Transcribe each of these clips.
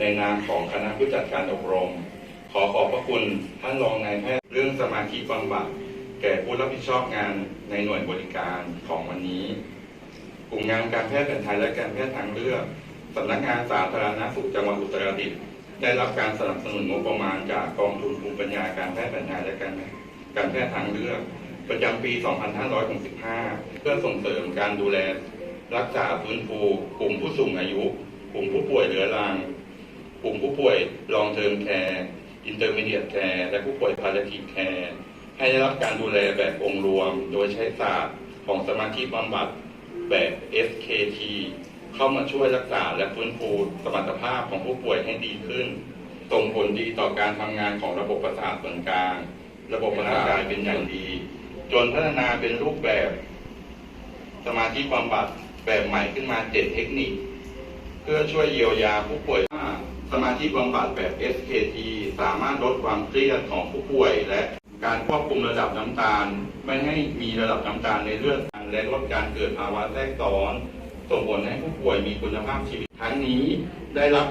ในนามของคณะผู้จัดการอบรม ขอขอบพระคุณท่านรองนายแพทย์เรื่องสมาธิบำบัดแก่ผู้รับผิดชอบงานในหน่วยบริการของวันนี้ กลุ่มงานการแพทย์แผนไทยและการแพทย์ทางเลือกสำนักงานสาธารณสุขจังหวัดอุตรดิตถ์ได้รับการสนับสนุนงบประมาณจากกองทุนภูมิปัญญาการแพทย์แผนไทยและการการแพทย์ทางเลือก ประจำปี 2565 เพื่อส่งเสริมการดูแล รักษาฟื้นฟูกลุ่มผู้สูงอายุ กลุ่มผู้ป่วยเรื้อรัง กลุ่มผู้ป่วย long term care intermediate care และผู้ป่วย palliative care ให้ได้รับการดูแลแบบองค์รวม โดยใช้ศาสตร์ของสมาธิบำบัดแบบ SKT เข้ามาช่วยรักษาและฟื้นฟูสมรรถภาพของผู้ป่วยให้ดีขึ้น ส่งผลดีต่อการทำงานของระบบประสาทส่วนกลาง ระบบประสาทกายเป็นอย่างดี จนพัฒนาเป็นรูปแบบ สมาธิบำบัดแบบใหม่ขึ้นมาเจ็ดเทคนิค เพื่อช่วยเยียวยาผู้ป่วยว่า สมาธิบำบัดแบบ SKT สามารถลดความเครียดของผู้ป่วย และการควบคุมระดับน้ำตาล ไม่ให้มีระดับน้ำตาลในเลือดและลดการเกิดภาวะแทรกซ้อนส่งผลให้ผู้ป่วยมีคุณภาพชีวิตทั้งนี้ได้รับ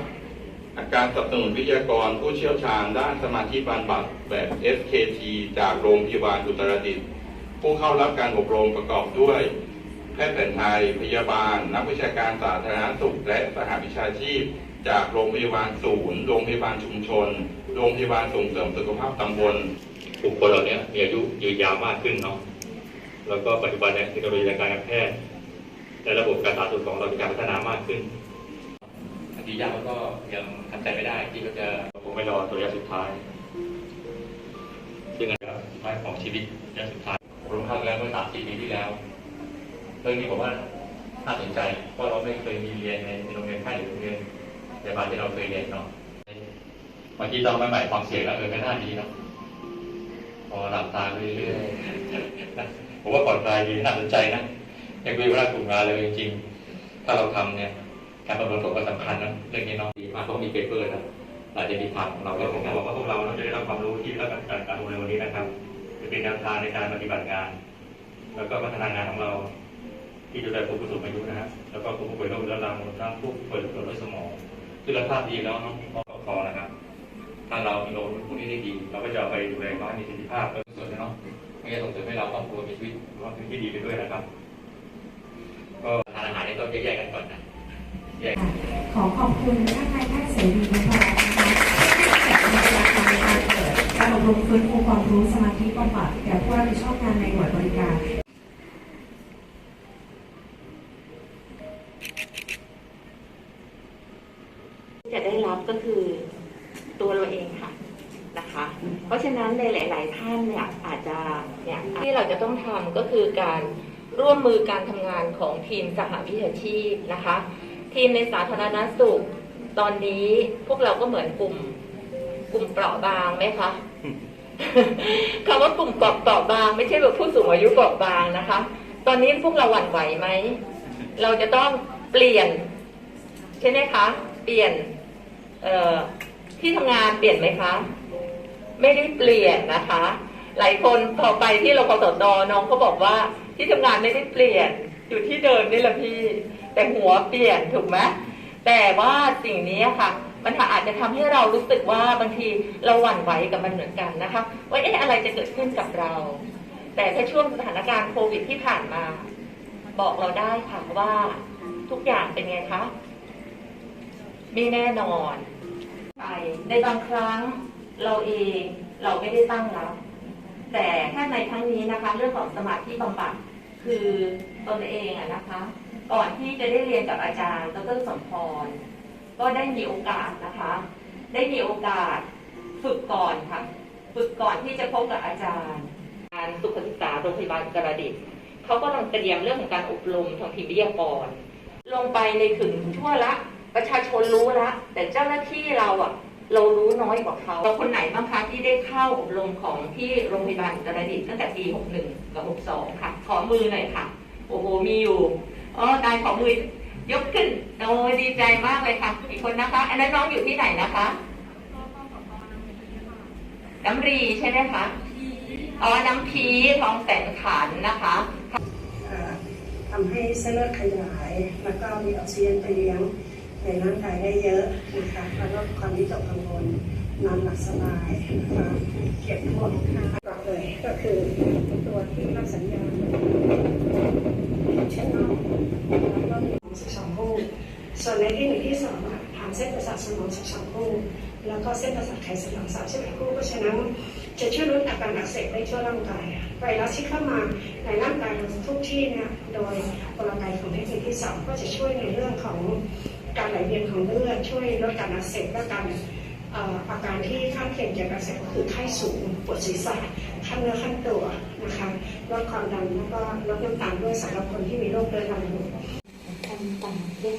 การสนับสนุนวิทยากรผู้เชี่ยวชาญด้านสมาธิบำบัดแบบ SKT จากโรงพยาบาลอุตรดิตถ์ผู้เข้ารับการอบรมประกอบด้วย แพทย์แผนไทย พยาบาล นักวิชาการสาธารณสุขและสหวิชาชีพ จากโรงพยาบาลศูนย์ โรงพยาบาลชุมชน โรงพยาบาลส่งเสริมสุขภาพตำบลบุคคลเหล่านี้มีอายุยืนยาวมากขึ้นเนาะ แล้วก็ปัจจุบันเนี่ยเทคโนโลยีทางการแพทย์และระบบการสาธารณสุขของเรามีการพัฒนามากขึ้นบางทีญาติเขาก็ยังทำใจไม่ได้ที่เขาจะคงไม่รอตัวระยะสุดท้าย ซึ่งอันนี้ก็สุดท้ายของชีวิตระยะสุดท้ายผมลงทันแล้วเมื่อสามสี่ปีที่แล้ว เรื่องนี้ผมว่าน่าสนใจเพราะเราไม่เคยมีเรียนในโรงเรียนแพทย์หรือโรงเรียน พยาบาลที่เราเคยเรียนเนาะบางทีเราไม่หมายความเสี่ยงแล้วเออก็น่าดีเนาะพอหลับตาไปเรื่อยๆนะผมว่าผ่อนคลายดีน่าสนใจนะอยากดูว่ากลุ่มงานเลยจริงๆถ้าเราทำเนี่ย การประเมินผลก็สำคัญนะเรื่องนี้เนาะดีมากเพราะมีเปเปอร์นะอาจจะมีทางของเราเราด้วยก็เหผมือนกันมบอกว่าพวกเราจะได้รับความรู้ที่ได้รับการการอบรมในวันนี้นะครับ จะเป็นแนวทางในการปฏิบัติงาน แล้วก็พัฒนางานของเรา ที่ดูแลผู้สูงอายุนะฮะแล้วก็ผู้ป่วยโรคเรื้อรังรวมทั้งผู้ป่วยโรคด้วยสมอง คือเราภาพดีแล้วนาะก็พอนะครับ ถ้าเรามีโลพวกนี้ได้ดี เราก็จะไปดูแลเขาให้มีประสิทธิภาพและส่วนเนาะไม่ใช่ส่งเสริมให้เราครอบครัวมีชีวิตหรือว่าชีวิตที่ดีไปด้วยนะครับ ก็ทานอาหารนี่ต้องแยกๆกันก่อนนะแยกขอขอบคุณท่านนายแพทย์เสรีนะคะที่ให้เกียรติมาเป็นประธานในการเปิดการอบรมฟื้นฟูความรู้สมาธิบำบัดแก่ผู้รับผิดชอบงานในหน่วยบริการ เนี่ยอาจจะเนี่ยที่เราจะต้องทำก็คือการร่วมมือการทำงานของทีมสหวิชาชีพนะคะ ทีมในสาธารณสุข ตอนนี้พวกเราก็เหมือนกลุ่ม กลุ่มเปราะบางไหมคะคำว่ากลุ่มเปราะบาง ไม่ใช่แบบผู้สูงอายุเปราะบางนะคะ ตอนนี้พวกเราหวั่นไหวไหมเราจะต้องเปลี่ยน ใช่ไหมคะ เปลี่ยนที่ทำงานเปลี่ยนไหมคะ ไม่ได้เปลี่ยนนะคะ หลายคนพอไปที่รพสตน้องเขาบอกว่าที่ทำงานไม่ได้เปลี่ยนอยู่ที่เดิมนี่แหละพี่ แต่หัวเปลี่ยนถูกไหมแต่ว่าสิ่งนี้ค่ะ มันอาจจะทำให้เรารู้สึกว่าบางทีเราหวั่นไหวกับมันเหมือนกันนะคะ ว่าเอ๊ะอะไรจะเกิดขึ้นกับเรา แต่ถ้าช่วงสถานการณ์โควิดที่ผ่านมา บอกเราได้ค่ะว่าทุกอย่างเป็นไงคะไม่แน่นอนไปในบางครั้งเราเองเราไม่ได้ตั้งรับ แต่ถ้าในครั้งนี้นะคะ เรื่องของสมาธิบำบัดคือตนเองอะนะคะ ก่อนที่จะได้เรียนกับอาจารย์ดรสมพร ก็ได้มีโอกาสนะคะ ได้มีโอกาสฝึกก่อนค่ะ ฝึกก่อนที่จะพบกับอาจารย์การสุขศึกษาโรงพยาบาลกระดิษฐ์เขาก็กำลังเตรียมเรื่องของการอบรมทางทีมวิทยากร ลงไปในถึงทั่วละ ประชาชนรู้ละ แต่เจ้าหน้าที่เราอะ เรารู้น้อยกว่าเขาเราคนไหนบ้างคะที่ได้เข้าอบรมของที่โรงพยาบาลอุตรดิตถ์ตั้งแต่ปี 61 กับ 62 ค่ะ ขอมือหน่อยค่ะ โอ้โห มีอยู่ อ๋อ ตายขอมือยกขึ้นโอ้ดีใจมากเลยค่ะ อีกคนนะคะ อันนั้นน้องอยู่ที่ไหนนะคะน้ำรีใช่ไหมคะ อ๋อ น้ำพีทองแสนขันนะคะทำให้เส้นเลือดขยาย แล้วก็มีออกซิเจนไปเลี้ยง ในร่างกายได้เยอะนะคะแล้วก็ความวิตกกังวลนอนหลับสบายนะคะเก็บพวกก่อนเลยก็คือตัวที่รับสัญญาณเช่นนอกแล้วก็มีสิบสองคู่ส่วนในที่หนึ่งที่สองอะทางเส้นประสาทสมองสิบสองคู่แล้วก็เส้นประสาทไขสันหลังสามสิบเอ็ดคู่เพราะฉะนั้นจะช่วยลดอาการอักเสบได้ทั่วร่างกายไวรัสที่เข้ามาในร่างกายเราทุกที่เนี่ยโดยกลไกของเทคนิคที่สองก็จะช่วยในเรื่องของ การไหลเวียนของเลือดช่วยลดการอักเสบและการอาการที่ข้างเคียงจากการอักเสบก็คือไข้สูงปวดศีรษะขั้นเนื้อขั้นตัวนะคะลดความดันแล้วก็ลดน้ำตาลด้วยสำหรับคนที่มีโรคเรื้อรังอยู่ทำต่างยา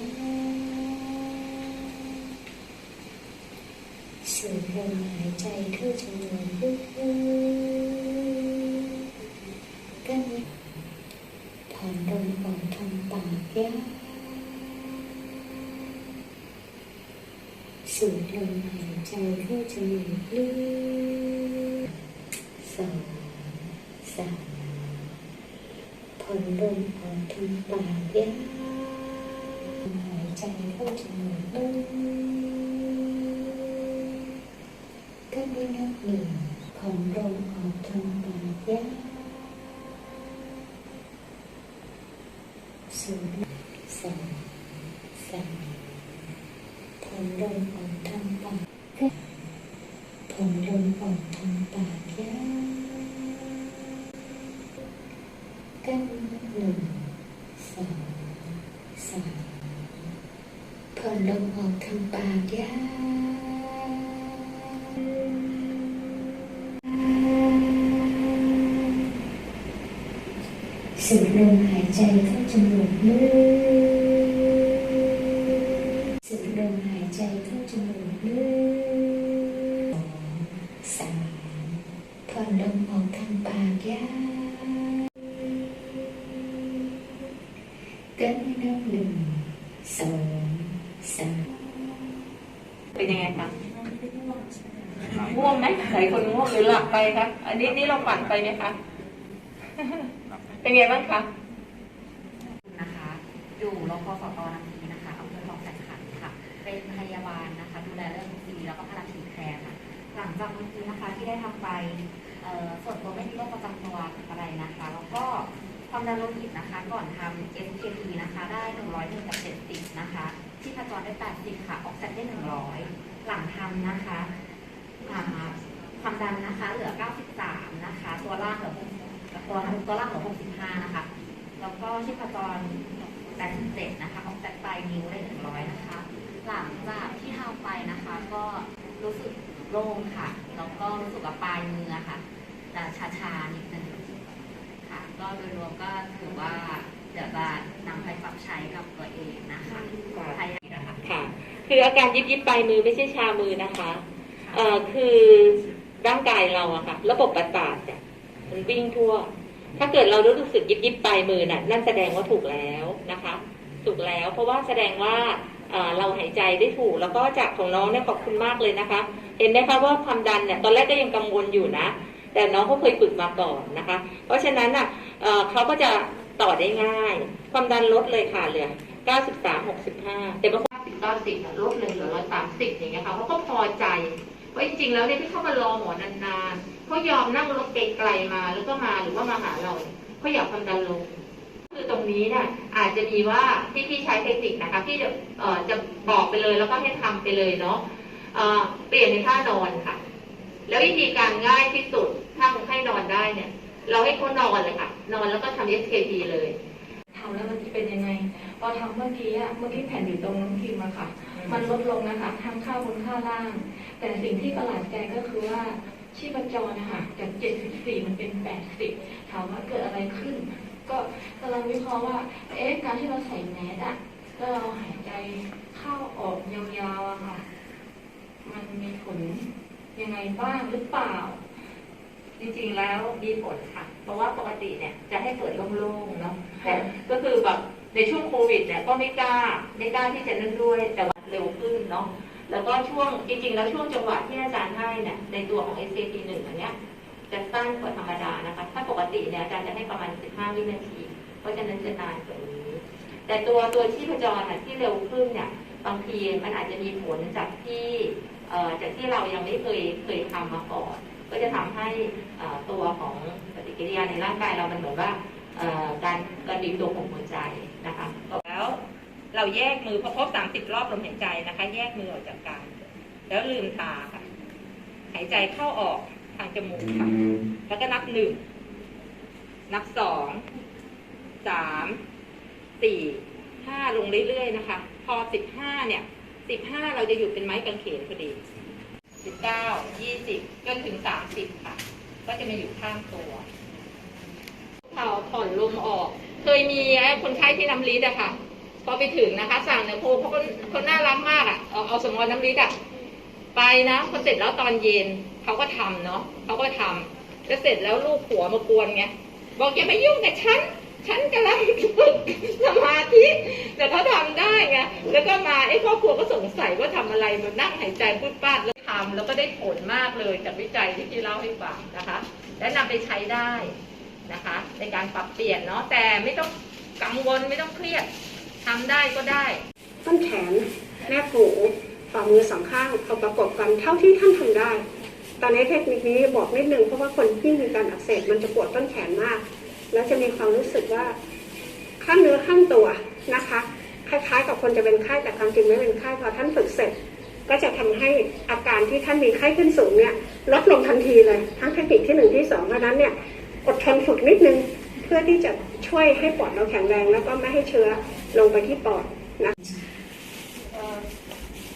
สูดลมหายใจเข้าจมูกลึกๆกันผ่อนลมออกทางปากยาก สูดลมหายใจเข้าจมูกลึกสองสามผ่อนลมออกทาง ปากยากหายใจเข้าจมูกลึกก็ไม่นับหนึ่งผ่อนลมออกทางปากกสูดสองสามผ่อนลมอ่อนลมออกทางปากยากก็ไม่นับหนึ่งสองสามผ่อนลมออกทางปากยาสูดลมหายใจเข้าจมูกลึก คะง่วงไหมหลายคนง่วงหรือหลับไปคะอันนี้นี่เราฝันไปไหมคะเป็นไงบ้างคะนะคะ อยู่โรงพยาบาลตนาทีนะคะอำเภอลองแสนขันค่ะ เป็นพยาบาลนะคะ ดูแลเรื่องซีแล้วก็พาราทีแคร์ค่ะ หลังจากเมื่อกี้นะคะที่ได้ทำไปส่วนตัวไม่มีโรคประจำตัวอะไรนะคะ แล้วก็ความดันโลหิตนะคะ ก่อนทำ SKT นะคะ ได้ 101กับ70นะคะ ที่พจรได้ 80 ค่ะ ออกซิเจนได้ 100 หลังทำนะคะอ่าความดันนะคะ เหลือ 93 นะคะ ตัวล่างเหลือ6ตัวตัวล่างเหลือ 65 นะคะ แล้วก็ชีพจร 87 นะคะออกจากปลายนิ้วได้ 100 นะคะ หลังจากที่ทำไปนะคะ ก็รู้สึกโล่งค่ะ แล้วก็รู้สึกว่าปลายมืออะค่ะจะชาๆนิดนึงค่ะ ก็โดยรวมก็ถือว่าเดี๋ยวจะนำไปปรับใช้กับตัวเองนะคะพยายามนะคะค่ะ คืออาการยิบยิบปลายมือไม่ใช่ชามือนะคะเอ่อคือร่างกายเราอะค่ะระบบประสาทเนี่ยมันวิ่งทั่ว ถ้าเกิดเรารู้สึกยิบยิบปลายมือน่ะนั่นแสดงว่าถูกแล้วนะคะ ถูกแล้ว เพราะว่าแสดงว่าเอ่อเราหายใจได้ถูก แล้วก็จากของน้องเนี่ยขอบคุณมากเลยนะคะ เห็นไหมคะว่าความดันเนี่ยตอนแรกก็ยังกังวลอยู่นะ แต่น้องเขาเคยฝึกมาก่อนนะคะ เพราะฉะนั้นอะเอ่อเขาก็จะต่อได้ง่าย ความดันลดเลยค่ะเหลือ 93 65แต่บางคน 90 90อะลดเลยเหลือ130อย่างเงี้ยค่ะเขาก็พอใจว่าจริงๆแล้วเนี่ยที่เขามารอหมอนานๆเขายอมนั่งรถไกลๆมาแล้วก็มาหรือว่ามาหาเราเขาอยากความดันลงคือตรงนี้เนี่ยอาจจะมีว่าที่พี่ใช้เทคนิคนะคะที่จะเอ่อจะบอกไปเลยแล้วก็ให้ทำไปเลยเนาะเอ่อเปลี่ยนในท่านอนค่ะ แล้ววิธีการง่ายที่สุดถ้าคนไข้นอนได้เนี่ย เราให้เขานอนเลยค่ะ นอนแล้วก็ทำ SKT เลยทำแล้วมันจะเป็นยังไง อทำเมื่อกี้อะเมื่อกี้แผ่นอยู่ตรงน้องพิมพ์อะค่ะ มันลดลงนะคะทั้งค่าบนค่าล่าง แต่สิ่งที่ประหลาดใจก็คือว่าชีพจรนะคะจาก 74 มันเป็น 80 ถามว่าเกิดอะไรขึ้น ก็กำลังวิเคราะห์ว่า เอ๊ะ การที่เราใส่แมสอะแล้วเราหายใจเข้าออกยาวๆอะค่ะ มันมีผลยังไงบ้างหรือเปล่า จริงๆแล้วมีผลค่ะ เพราะว่าปกติเนี่ยจะให้เปิดโล่งๆเนาะแต่ก็คือแบบ ในช่วงโควิดเนี่ยก็ไม่กล้าไม่กล้าที่จะนั่นด้วยแต่ว่าเร็วขึ้นเนาะแล้วก็ช่วงจริง ๆ แล้วช่วงจังหวะที่อาจารย์ให้เนี่ยในตัวของ s c p 1อันเนี้ยจะสั้นกว่าธรรมดานะคะ ถ้าปกติเนี่ยอาจารย์จะให้ประมาณ 15 วินาที เพราะฉะนั้นจะนานกว่านี้ แต่ตัวตัวชีพจรน่ะที่เร็วขึ้นเนี่ยบางทีมันอาจจะมีผลจากที่เอ่อจากที่เรายังไม่เคยเคยทำมาก่อน ก็จะทำให้ตัวของปฏิกิริยาในร่างกายเรามันเหมือนว่า การการบีบตัวของหัวใจนะคะแล้วเราแยกมือพอครบ30รอบลมหายใจนะคะ แยกมือออกจากกันแล้วลืมตาค่ะ หายใจเข้าออกทางจมูกค่ะ แล้วก็นับหนึ่ง นับสอง สาม สี่ ห้าลงเรื่อยๆนะคะ พอสิบห้าเนี่ย สิบห้าเราจะหยุดเป็นไม้กางเขนพอดีสิบเก้า ยี่สิบจนถึงสามสิบค่ะ ก็จะมาอยู่ข้างตัว เข่าผ่อนลมออก เคยมีไอ้คนไข้ที่น้ำลิดอะค่ะ พอไปถึงนะคะ สั่งเนี่ยโคเขาคนคนน่ารักมากอะเอาเอาสมอน้ำลิดอะไปนะพอเสร็จแล้วตอนเย็นเขาก็ทำเนาะเขาก็ทำแล้วเสร็จแล้วลูกผัวมากวนไงบอกอย่ามายุ่งกับฉันฉันกำลังฝึกสมาธิแต่เขาทำได้ไงแล้วก็มาไอ้ครอบครัวก็สงสัยว่าทำอะไรมันนั่งหายใจพูดปาดแล้วทำแล้วก็ได้ผลมากเลยจากวิจัยที่พี่เล่าให้ฟังนะคะ และนำไปใช้ได้ นะคะ ในการปรับเปลี่ยนเนาะแต่ไม่ต้องกังวลไม่ต้องเครียดทำได้ก็ได้ ต้นแขนแนบหูฝ่ามือสองข้างเอาประกบกันเท่าที่ท่านทำได้ ตอนนี้เทคนิคนี้บอกนิดนึงเพราะว่าคนที่มีการอักเสบมันจะปวดต้นแขนมาก แล้วจะมีความรู้สึกว่าข้ามเนื้อข้ามตัวนะคะ คล้ายๆ กับคนจะเป็นไข้แต่ความจริงไม่เป็นไข้พอท่านฝึกเสร็จ ก็จะทำให้อาการที่ท่านมีไข้ขึ้นสูงเนี่ยลดลงทันทีเลยทั้งเทคนิคที่หนึ่งที่สองเพราะนั้นเนี่ย อดทนฝึกนิดนึง เพื่อที่จะช่วยให้ปอดเราแข็งแรง แล้วก็ไม่ให้เชื้อลงไปที่ปอดนะเอ่อ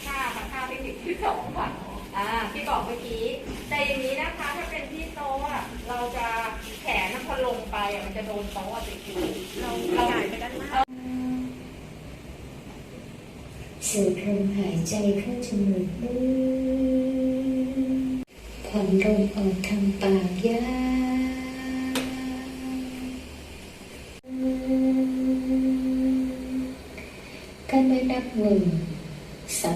ค่าค่ะค่าเทคนิคที่สองค่ะอ่าที่บอกเมื่อกี้ แต่อย่างนี้นะคะถ้าเป็นที่โต๊ะอะเราจะแขนน่ะพอลงไปอะมันจะโดนโต๊ะอะติดอยู่เราเราหายไปด้านหน้าสูดลมหายใจเข้าจมูกลึกผ่อนลมออกทางปากยา 25.000 sọ